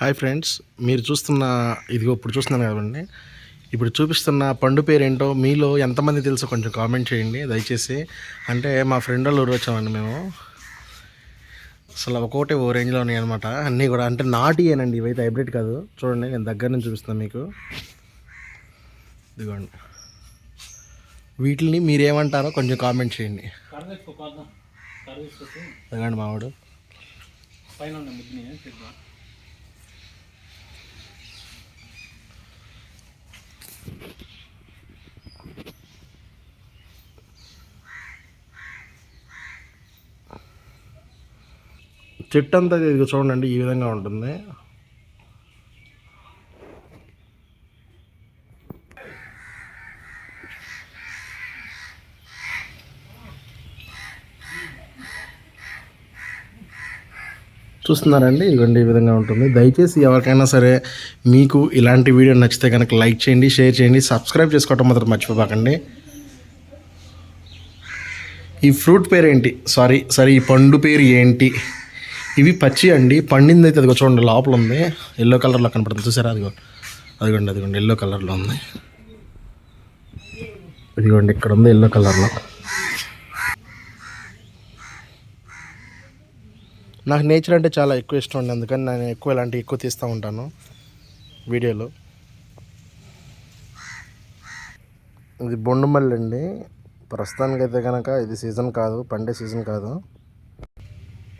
Hi friends మీరు చూస్తున్న ఇదిగో ఇప్పుడు చూస్తున్నాను కదండి. ఇప్పుడు చూపిస్తున్న పండు పేరు ఏంటో మీలో ఎంతమంది తెలుసో కొంచెం కామెంట్ చేయండి దయచేసి. అంటే మా ఫ్రెండ్ వాళ్ళు ఊరు వచ్చామండి మేము. అసలు ఒక్కొక్కటి ఓ రేంజ్లో ఉన్నాయి అనమాట అన్నీ కూడా అంటే నాటియేనండి ఇవైతే హైబ్రిడ్ కాదు. చూడండి నేను దగ్గర నుంచి చూపిస్తాను మీకు. ఇదిగోండి. వీటిని మీరేమంటారో కొంచెం కామెంట్ చేయండి. అదిగోండి మావాడు. పైన చెట్టు అంతా ఇది చూడండి ఈ విధంగా ఉంటుంది. చూస్తున్నారండి? ఇదిగోండి ఈ విధంగా ఉంటుంది. దయచేసి ఎవరికైనా సరే మీకు ఇలాంటి వీడియో నచ్చితే కనుక లైక్ చేయండి షేర్ చేయండి సబ్స్క్రైబ్ చేసుకోవటం మాత్రం మర్చిపోకండి. ఈ ఫ్రూట్ పేరు ఏంటి సారీ సారీ ఈ పండు పేరు ఏంటి? ఇవి పచ్చి అండి. పండింది అయితే అదిగో చూడండి లోపల ఉంది ఎల్లో కలర్లో కనపడుతుంది. చూసారా? అదిగో. అదిగోండి అదిగోండి. ఎల్లో కలర్లో ఉంది. ఇదిగోండి ఇక్కడ ఉంది ఎల్లో కలర్లో నాకు నేచర్ అంటే చాలా ఎక్కువ ఇష్టం అండి. అందుకని నేను ఎక్కువ ఇలాంటివి ఎక్కువ తీస్తూ ఉంటాను వీడియోలో. ఇది బొండుమల్లి అండి. ప్రస్తుతానికి అయితే కనుక ఇది సీజన్ కాదు పండే సీజన్ కాదు.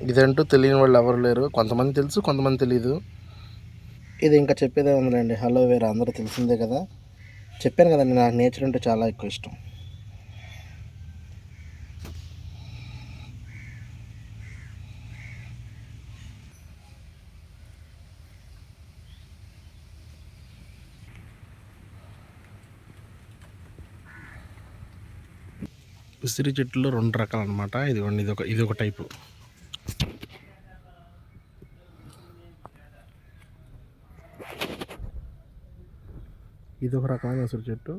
ఇదంటూ తెలియని వాళ్ళు ఎవరు లేరు. కొంతమంది తెలుసు కొంతమంది తెలియదు ఇది ఇంకా చెప్పేదే ఉందండి హలో వేరే అందరూ తెలిసిందే కదా. చెప్పాను కదండి నాకు నేచర్ అంటే చాలా ఎక్కువ ఇష్టం. ఉసిరి చెట్టులో రెండు రకాలు అనమాట ఇదిగోండి ఇది ఒక ఇది ఒక టైపు. ఇది ఒక రకమైన ఉసిరి చెట్టు.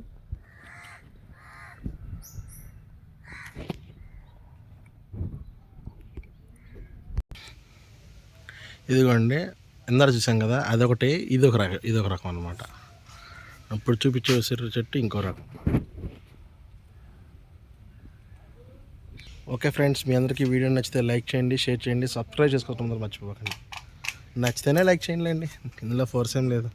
ఇదిగోండి ఇందాక చూసాం కదా అదొకటి ఇది ఒక రకం ఇది ఒక రకం అనమాట ఇప్పుడు చూపించే ఉసిరి చెట్టు ఇంకో రకం. ఓకే ఫ్రెండ్స్ మీ అందరికీ వీడియో నచ్చితే లైక్ చేయండి షేర్ చేయండి సబ్స్క్రైబ్ చేసుకోవటం మర్చిపోకండి. నచ్చితేనే లైక్ చేయండి ఇందులో ఫోర్స్ ఏం లేదు.